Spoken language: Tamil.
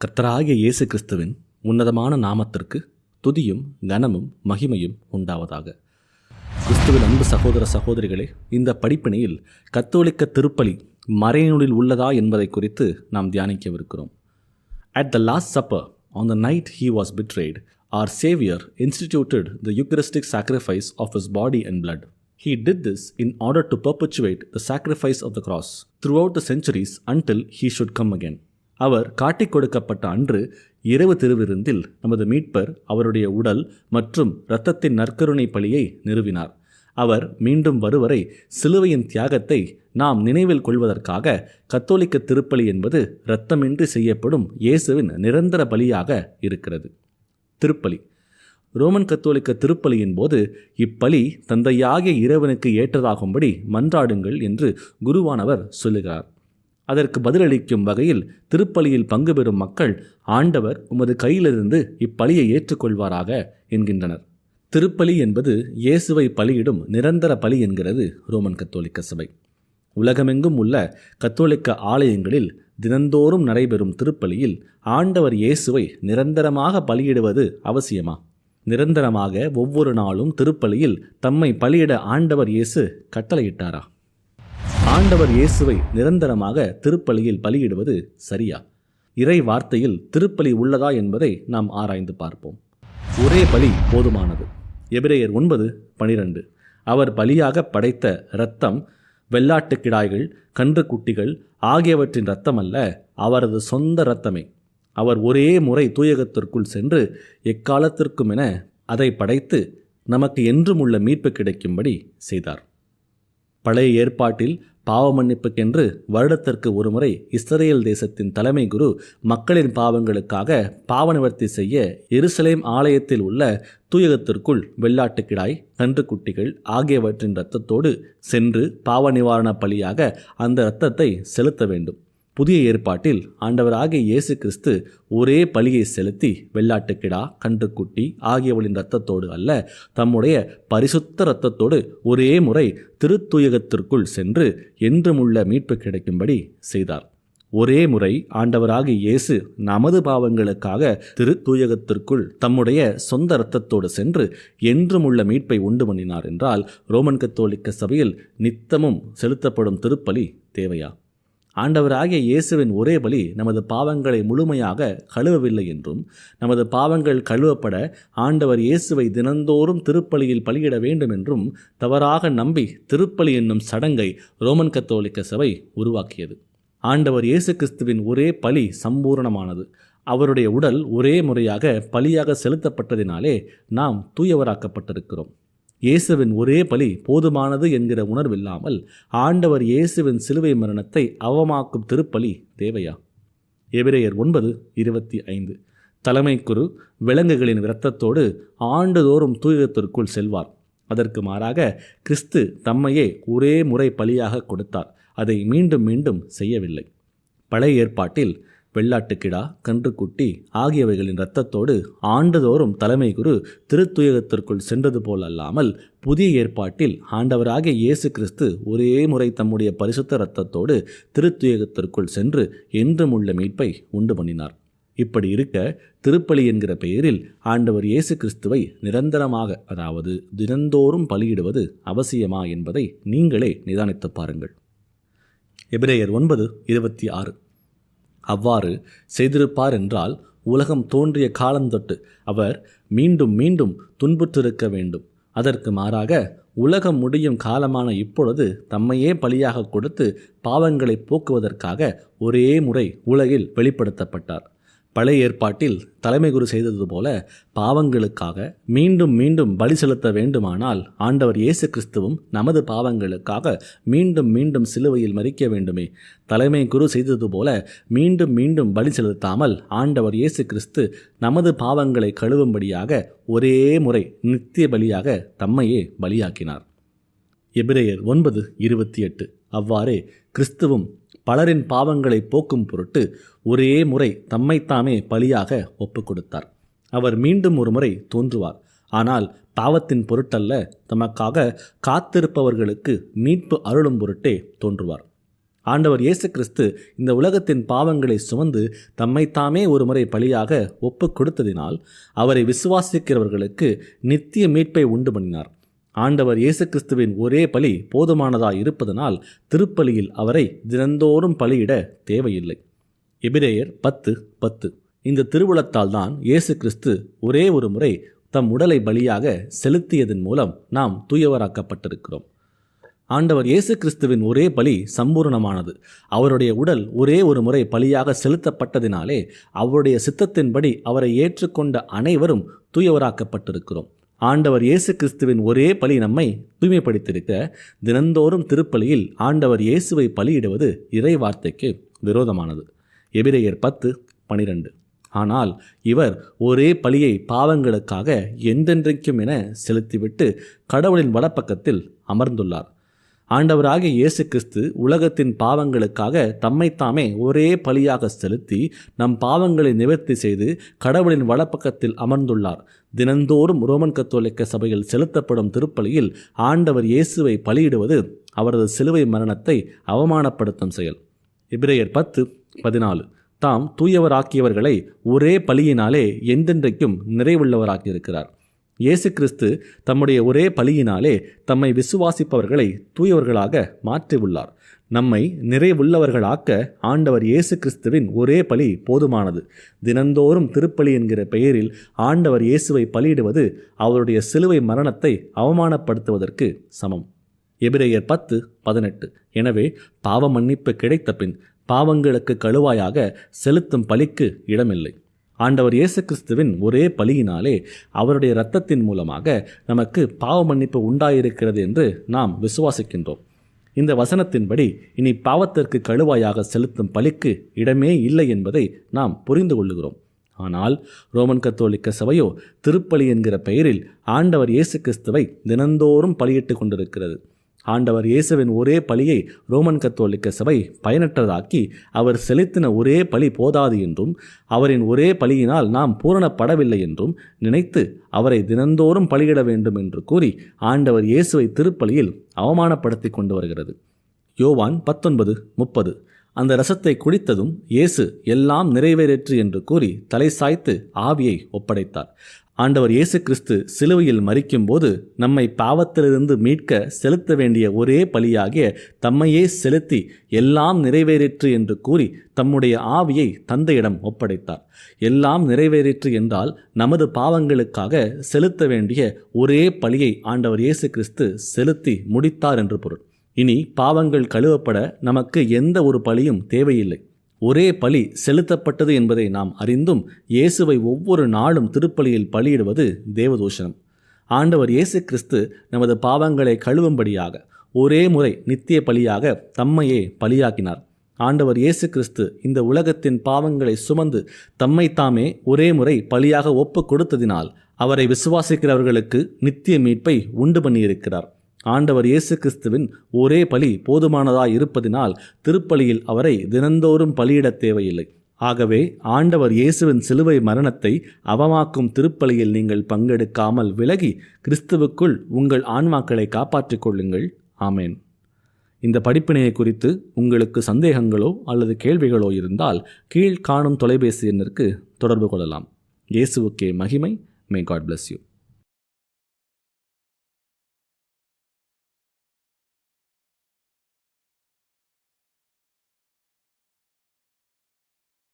கர்த்தராகிய இயேசு கிறிஸ்துவின் உன்னதமான நாமத்திற்கு துதியும் கனமும் மகிமையும் உண்டாவதாக கிறிஸ்துவின் அன்பு சகோதர சகோதரிகளே இந்த படிப்பினையில் கத்தோலிக்க திருப்பலி மறைநூலில் உள்ளதா என்பதை குறித்து நாம் தியானிக்கவிருக்கிறோம் at the Last Supper on the night he was betrayed our Saviour instituted the Eucharistic sacrifice of his body and blood He did this in order to perpetuate the of the cross throughout the centuries until he should come again. அவர் காட்டிக் கொடுக்கப்பட்ட அன்று இரவு திருவிருந்தில் நமது மீட்பர் அவருடைய உடல் மற்றும் இரத்தத்தின் நற்கருணை பலியை நிறுவினார். அவர் மீண்டும் வருவரை சிலுவையின் தியாகத்தை நாம் நினைவில் கொள்வதற்காக கத்தோலிக்க திருப்பலி என்பது இரத்தமின்றி செய்யப்படும் இயேசுவின் நிரந்தர பலியாக இருக்கிறது. திருப்பலி. ரோமன் கத்தோலிக்க திருப்பலியின் போது இப்பலி தந்தையாகிய இறைவனுக்கு ஏற்றதாகும்படி மன்றாடுங்கள் என்று குருவானவர் சொல்லுகிறார். அதற்கு பதிலளிக்கும் வகையில் திருப்பலியில் பங்கு பெறும் மக்கள் ஆண்டவர் உமது கையிலிருந்து இப்பலியை ஏற்றுக்கொள்வாராக என்கின்றனர். திருப்பலி என்பது இயேசுவை பலியிடும் நிரந்தர பலி என்கிறது ரோமன் கத்தோலிக்க சபை. உலகமெங்கும் உள்ள கத்தோலிக்க ஆலயங்களில் தினந்தோறும் நடைபெறும் திருப்பலியில் ஆண்டவர் இயேசுவை நிரந்தரமாக பலியிடுவது அவசியமா? நிரந்தரமாக ஒவ்வொரு நாளும் திருப்பலியில் தம்மை பலியிட ஆண்டவர் இயேசு கட்டளையிட்டாரா? ஆண்டவர் இயேசுவை நிரந்தரமாக திருப்பலியில் பலியிடுவது சரியா? இறை வார்த்தையில் திருப்பலி உள்ளதா என்பதை நாம் ஆராய்ந்து பார்ப்போம். ஒரே பலி போதுமானது. எபிரேயர் ஒன்பது பனிரெண்டு. அவர் பலியாக படைத்த இரத்தம் வெள்ளாட்டு கிடாய்கள் கன்றுக்குட்டிகள் ஆகியவற்றின் இரத்தம் அல்ல அவரது சொந்த இரத்தமே. அவர் ஒரே முறை தூயகத்திற்குள் சென்று எக்காலத்திற்கும் என அதை படைத்து நமக்கு என்றும் உள்ள மீட்பு கிடைக்கும்படி செய்தார். பழைய ஏற்பாட்டில் பாவ மன்னிப்புக்கென்று வருடத்திற்கு ஒருமுறை இஸ்ரேல் தேசத்தின் தலைமை குரு மக்களின் பாவங்களுக்காக பாவ நிவர்த்தி செய்ய எருசலேம் ஆலயத்தில் உள்ள தூயகத்திற்குள் வெள்ளாட்டுக்கிடாய் கன்றுக்குட்டிகள் ஆகியவற்றின் இரத்தத்தோடு சென்று பாவ நிவாரண பலியாக அந்த இரத்தத்தை செலுத்த வேண்டும். புதிய ஏற்பாட்டில் ஆண்டவராகிய இயேசு கிறிஸ்து ஒரே பலியை செலுத்தி வெள்ளாட்டுக்கிடா கன்றுக்குட்டி ஆகியவளின் இரத்தத்தோடு அல்ல தம்முடைய பரிசுத்த இரத்தத்தோடு ஒரே முறை திருத்துயகத்திற்குள் சென்று என்றுமுள்ள மீட்பு கிடைக்கும்படி செய்தார். ஒரே முறை ஆண்டவராகிய இயேசு நமது பாவங்களுக்காக திருத்தூயகத்திற்குள் தம்முடைய சொந்த இரத்தத்தோடு சென்று என்றுமுள்ள மீட்பை உண்டு பண்ணினார் என்றால் ரோமன் கத்தோலிக்க சபையில் நித்தமும் செலுத்தப்படும் திருப்பலி தேவையா? ஆண்டவராகிய இயேசுவின் ஒரே பலி நமது பாவங்களை முழுமையாக கழுவவில்லை என்றும் நமது பாவங்கள் கழுவப்பட ஆண்டவர் இயேசுவை தினந்தோறும் திருப்பலியில் பலியிட வேண்டும் என்றும் தவறாக நம்பி திருப்பலி என்னும் சடங்கை ரோமன் கத்தோலிக்க சபை உருவாக்கியது. ஆண்டவர் இயேசு கிறிஸ்துவின் ஒரே பலி சம்பூரணமானது. அவருடைய உடல் ஒரே முறையாக பலியாக செலுத்தப்பட்டதினாலே நாம் தூயவராக்கப்பட்டிருக்கிறோம். இயேசுவின் ஒரே பலி போதுமானது என்கிற உணர்வில்லாமல் ஆண்டவர் இயேசுவின் சிலுவை மரணத்தை அவமாக்கும் திருப்பலி தேவையா? எபிரேயர் ஒன்பது இருபத்தி ஐந்து. தலைமை குரு விலங்குகளின் இரத்தத்தோடு ஆண்டுதோறும் தூயகத்திற்குள் செல்வார். அதற்கு மாறாக கிறிஸ்து தம்மையே ஒரே முறை பலியாக கொடுத்தார். அதை மீண்டும் மீண்டும் செய்யவில்லை. பழைய ஏற்பாட்டில் வெள்ளாட்டுக்கிடா கன்றுக்குட்டி ஆகியவைகளின் இரத்தத்தோடு ஆண்டுதோறும் தலைமை குரு திருத்துயகத்திற்குள் சென்றது போல் அல்லாமல் புதிய ஏற்பாட்டில் ஆண்டவராகிய இயேசு கிறிஸ்து ஒரே முறை தம்முடைய பரிசுத்த இரத்தத்தோடு திருத்துயகத்திற்குள் சென்று என்றும் உள்ள மீட்பை உண்டு பண்ணினார். இப்படி இருக்க திருப்பலி என்கிற பெயரில் ஆண்டவர் இயேசு கிறிஸ்துவை நிரந்தரமாக அதாவது தினந்தோறும் பலியிடுவது அவசியமா என்பதை நீங்களே நிதானித்து பாருங்கள். எபிரேயர் ஒன்பது இருபத்தி ஆறு. அவ்வாறு செய்திருப்பார் என்றால் உலகம் தோன்றிய காலந்தொட்டு அவர் மீண்டும் மீண்டும் துன்புற்றிருக்க வேண்டும். அதற்கு மாறாக உலகம் முடியும் காலமான இப்பொழுது தம்மையே பலியாக கொடுத்து பாவங்களை போக்குவதற்காக ஒரே முறை உலகில் வெளிப்படுத்தப்பட்டார். பழைய ஏற்பாட்டில் தலைமை குரு செய்தது போல பாவங்களுக்காக மீண்டும் மீண்டும் பலி செலுத்த வேண்டுமானால் ஆண்டவர் இயேசு கிறிஸ்துவும் நமது பாவங்களுக்காக மீண்டும் மீண்டும் சிலுவையில் மறிக்க வேண்டுமே. தலைமை குரு செய்தது போல மீண்டும் மீண்டும் பலி செலுத்தாமல் ஆண்டவர் இயேசு கிறிஸ்து நமது பாவங்களை கழுவும்படியாக ஒரே முறை நித்திய பலியாக தம்மையே பலியாக்கினார். எபிரேயர் ஒன்பது இருபத்தி எட்டு. அவ்வாறே கிறிஸ்துவும் பலரின் பாவங்களை போக்கும் பொருட்டு ஒரே முறை தம்மைத்தாமே பலியாக ஒப்பு கொடுத்தார் அவர் மீண்டும் ஒரு முறை தோன்றுவார். ஆனால் பாவத்தின் பொருட்டல்ல தமக்காக காத்திருப்பவர்களுக்கு மீட்பு அருளும் பொருட்டே தோன்றுவார். ஆண்டவர் இயேசு கிறிஸ்து இந்த உலகத்தின் பாவங்களை சுமந்து தம்மைத்தாமே ஒரு முறை பலியாக ஒப்புக் கொடுத்ததினால் அவரை விசுவாசிக்கிறவர்களுக்கு நித்திய மீட்பை உண்டு பண்ணினார். ஆண்டவர் இயேசு கிறிஸ்துவின் ஒரே பலி போதுமானதாக இருப்பதனால் திருப்பலியில் அவரை தினந்தோறும் பலியிட தேவையில்லை. எபிரேயர் பத்து பத்து. இந்த திருவுளத்தால் தான் இயேசு கிறிஸ்து ஒரே ஒரு முறை தம் உடலை பலியாக செலுத்தியதன் மூலம் நாம் தூயவராக்கப்பட்டிருக்கிறோம். ஆண்டவர் இயேசு கிறிஸ்துவின் ஒரே பலி சம்பூர்ணமானது. அவருடைய உடல் ஒரே ஒரு முறை பலியாக செலுத்தப்பட்டதினாலே அவருடைய சித்தத்தின்படி அவரை ஏற்றுக்கொண்ட அனைவரும் தூயவராக்கப்பட்டிருக்கிறோம். ஆண்டவர் இயேசு கிறிஸ்துவின் ஒரே பலி நம்மை தூய்மைப்படுத்தியிருக்க தினந்தோறும் திருப்பலியில் ஆண்டவர் இயேசுவை பலியிடுவது இறை வார்த்தைக்கு விரோதமானது. எபிரேயர் பத்து பனிரெண்டு. ஆனால் இவர் ஒரே பழியை பாவங்களுக்காக எந்தென்றைக்கும் என செலுத்திவிட்டு கடவுளின் வடப்பக்கத்தில் அமர்ந்துள்ளார். ஆண்டவராகிய இயேசு கிறிஸ்து உலகத்தின் பாவங்களுக்காக தம்மைத்தாமே ஒரே பலியாக செலுத்தி நம் பாவங்களை நிவர்த்தி செய்து கடவுளின் வலப்பக்கத்தில் அமர்ந்துள்ளார். தினந்தோறும் ரோமன் கத்தோலிக்க சபையில் செலுத்தப்படும் திருப்பலியில் ஆண்டவர் இயேசுவை பலியிடுவது அவரது சிலுவை மரணத்தை அவமானப்படுத்தும் செயல். இப்ரேயர் பத்து பதினாலு. தாம் தூயவராக்கியவர்களை ஒரே பலியினாலே எந்தென்றைக்கும் நிறைவுள்ளவராக்கியிருக்கிறார். இயேசு கிறிஸ்து தம்முடைய ஒரே பலியினாலே தம்மை விசுவாசிப்பவர்களை தூயவர்களாக மாற்றியுள்ளார். நம்மை நிறைவுள்ளவர்களாக்க ஆண்டவர் இயேசு கிறிஸ்துவின் ஒரே பலி போதுமானது. தினந்தோறும் திருப்பலி என்கிற பெயரில் ஆண்டவர் இயேசுவை பலியிடுவது அவருடைய சிலுவை மரணத்தை அவமானப்படுத்துவதற்கு சமம். எபிரேயர் பத்து பதினெட்டு. எனவே பாவ மன்னிப்பு கிடைத்த பின் பாவங்களுக்கு கழுவாயாக செலுத்தும் பலிக்கு இடமில்லை. ஆண்டவர் இயேசு கிறிஸ்துவின் ஒரே பலியினாலே அவருடைய இரத்தத்தின் மூலமாக நமக்கு பாவ மன்னிப்பு உண்டாயிருக்கிறது என்று நாம் விசுவாசிக்கின்றோம். இந்த வசனத்தின்படி இனி பாவத்திற்கு கழுவாயாக செலுத்தும் பலிக்கு இடமே இல்லை என்பதை நாம் புரிந்து கொள்ளுகிறோம். ஆனால் ரோமன் கத்தோலிக்க சபையோ திருப்பலி என்கிற பெயரில் ஆண்டவர் இயேசு கிறிஸ்துவை தினந்தோறும் பலியிட்டு கொண்டிருக்கிறது. ஆண்டவர் இயேசுவின் ஒரே பலியை ரோமன் கத்தோலிக்க சபை பயனற்றதாக்கி அவர் செலுத்தின ஒரே பலி போதாது என்றும் அவரின் ஒரே பலியினால் நாம் பூரணப்படவில்லை என்றும் நினைத்து அவரை தினந்தோறும் பலியிட வேண்டும் என்று கூறி ஆண்டவர் இயேசுவை திருப்பலியில் அவமானப்படுத்தி கொண்டு வருகிறது. யோவான் பத்தொன்பது முப்பது. அந்த ரசத்தை குடித்ததும் இயேசு எல்லாம் நிறைவேறிற்று என்று கூறி தலை சாய்த்து ஆவியை ஒப்படைத்தார். ஆண்டவர் இயேசு கிறிஸ்து சிலுவையில் மறிக்கும்போது நம்மை பாவத்திலிருந்து மீட்க செலுத்த வேண்டிய ஒரே பலியாகிய தம்மையே செலுத்தி எல்லாம் நிறைவேறிற்று என்று கூறி தம்முடைய ஆவியை தந்தையிடம் ஒப்படைத்தார். எல்லாம் நிறைவேறிற்று என்றால் நமது பாவங்களுக்காக செலுத்த வேண்டிய ஒரே பலியை ஆண்டவர் இயேசு கிறிஸ்து செலுத்தி முடித்தார் என்று பொருள். இனி பாவங்கள் கழுவப்பட நமக்கு எந்த ஒரு பலியும் தேவையில்லை. ஒரே பலி செலுத்தப்பட்டது என்பதை நாம் அறிந்தும் இயேசுவை ஒவ்வொரு நாளும் திருப்பலியில் பலியிடுவது தேவதூஷணம். ஆண்டவர் இயேசு கிறிஸ்து நமது பாவங்களை கழுவும்படியாக ஒரே முறை நித்திய பலியாக தம்மையே பலியாக்கினார். ஆண்டவர் இயேசு கிறிஸ்து இந்த உலகத்தின் பாவங்களை சுமந்து தம்மை தாமே ஒரே முறை பலியாக ஒப்பு கொடுத்ததினால் அவரை விசுவாசிக்கிறவர்களுக்கு நித்திய மீட்பை உண்டு பண்ணியிருக்கிறார். ஆண்டவர் இயேசு கிறிஸ்துவின் ஒரே பலி போதுமானதாய் இருப்பதினால் திருப்பலியில் அவரை தினந்தோறும் பலியிடத் தேவையில்லை. ஆகவே ஆண்டவர் இயேசுவின் சிலுவை மரணத்தை அவமாக்கும் திருப்பலியில் நீங்கள் பங்கெடுக்காமல் விலகி கிறிஸ்துவுக்குள் உங்கள் ஆன்மாக்களை காப்பாற்றிக் கொள்ளுங்கள். ஆமேன். இந்த படிப்பினையை குறித்து உங்களுக்கு சந்தேகங்களோ அல்லது கேள்விகளோ இருந்தால் கீழ் காணும் தொலைபேசி எண்ணிற்கு தொடர்பு கொள்ளலாம். இயேசுவுக்கே மகிமை. May God bless you